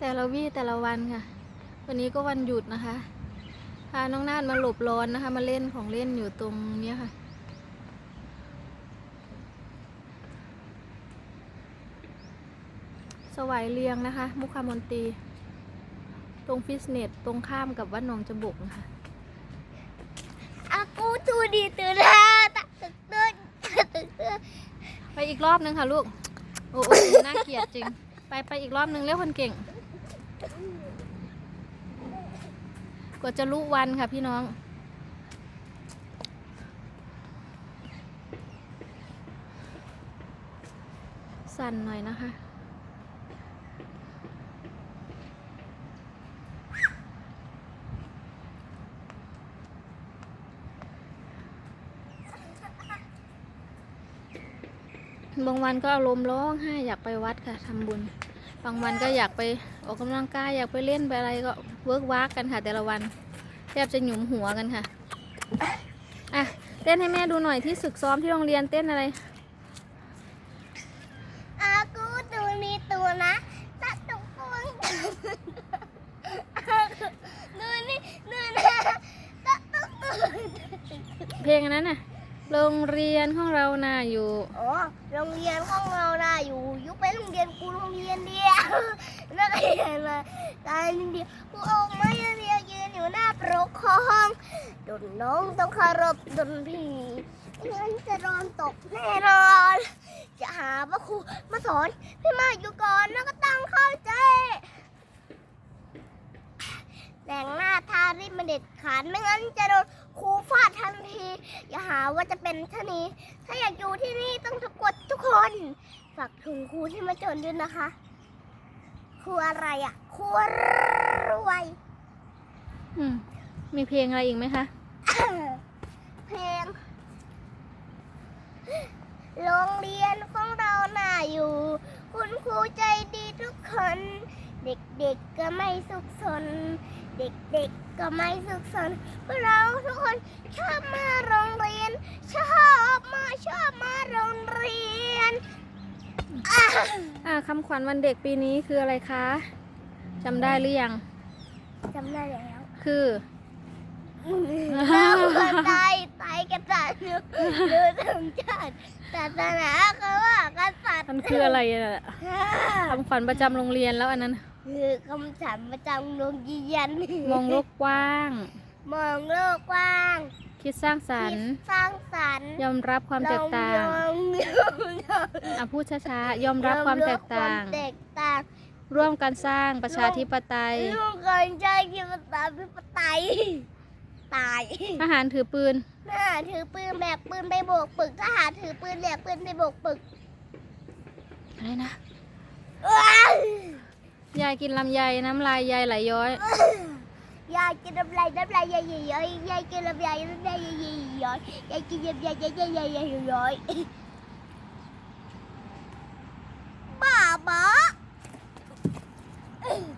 แต่ละวี่แต่ละวันค่ะ วันนี้ก็วันหยุดนะคะ พาน้องนาดมาหลบร้อนนะคะ มาเล่นของเล่นอยู่ตรงเนี้ยค่ะ สวายเรียงนะคะ มุคามนตรีตรงฟิตเนสตรงข้ามกับวัดหนองจบกนะคะ Aku tuh di tengah tak tekun. ไปอีกรอบนึงค่ะลูก โอ้โหน่าเกลียดจริง ไปไปอีกรอบนึงเร็วคนเก่ง กว่าจะรู้วันค่ะพี่น้อง สั่นหน่อยนะคะบางวันก็อารมณ์ร้องไห้อยากไปวัดค่ะทำบุญ บางวันก็อยากไปออกกำลังกายอยากไปเล่นไปอะไรก็เวิร์กวากกันค่ะ แต่ละวันแทบจะหยุมหัวกันค่ะอะเต้นให้แม่ดูหน่อยที่ฝึกซ้อมที่โรงเรียนเต้นอะไร Aku tuh di tengah tak tekun. Tuh ni tengah tak tekun. เพลงอันนั้นน่ะ โรงเรียนของเราน่ะอยู่ อ๋อ โรงเรียนของเราน่ะอยู่ ยุคไปโรงเรียนกูโรงเรียนเดียวนักเรียนมาตายเดียวกูเอาไม้เรียวยืนอยู่หน้าปกครองดนน้องต้องคารพดนพี่ไม่งั้นจะโดนตกแน่นอน จะหาว่าครูมาสอนพี่มาอยู่ก่อนแล้วก็ตั้งเข้าใจแต่งหน้าทาริบมาเด็ดขาดไม่งั้นจะโดนครูฟาดทัน ว่าจะเป็นชะนีถ้าอยากอยู่ที่นี่ต้องทุกกดทุกคน ฝากถึงครูที่มาจนด้วยนะคะ ครูอะไรอะ ครูรวย อืม มีเพลงอะไรอีกไหมคะ เพลง โรงเรียนของเราน่าอยู่ คุณครูใจดีทุกคน เด็กๆก็ไม่สุขสน เด็กๆก็ไม่สุขสนพวกเราทุกคนชอบมาโรงเรียน ชอบมาชอบมาโรงเรียน อะอ่าคำขวัญวันเด็กปีนี้คืออะไรคะจำได้หรือยังจำได้แล้วคือเราคนตายตายกษัตริย์ดูถึงชาติศาสนาเขาว่ากษัตริย์มันคืออะไรอะคำขวัญประจำโรงเรียนแล้วอันนั้น คือคำฉันประจำโรงเรียนมองโลกกว้าง มองโลกกว้างคิดสร้างสรรคิค์ดสร้างสรรค์ยอมรับความแตกต่างยอมยอมยอมอะพูดช้าๆยอมรับความแตกต่างยอมรับความแตกต่าง ร่วมกันสร้างประชาธิปไตย ร่วมกันใจที่ประชาธิปไตย ตาย ทหารถือปืนทหารถือปืนแบกปืนไปโบกปึก ทหารถือปืนแบกปืนไปโบกปึก อะไรนะว้ายยายกินลำไยน้ำลายยายไหลย้อย ยายกินน้ำลายน้ำลายยายยายยายกิ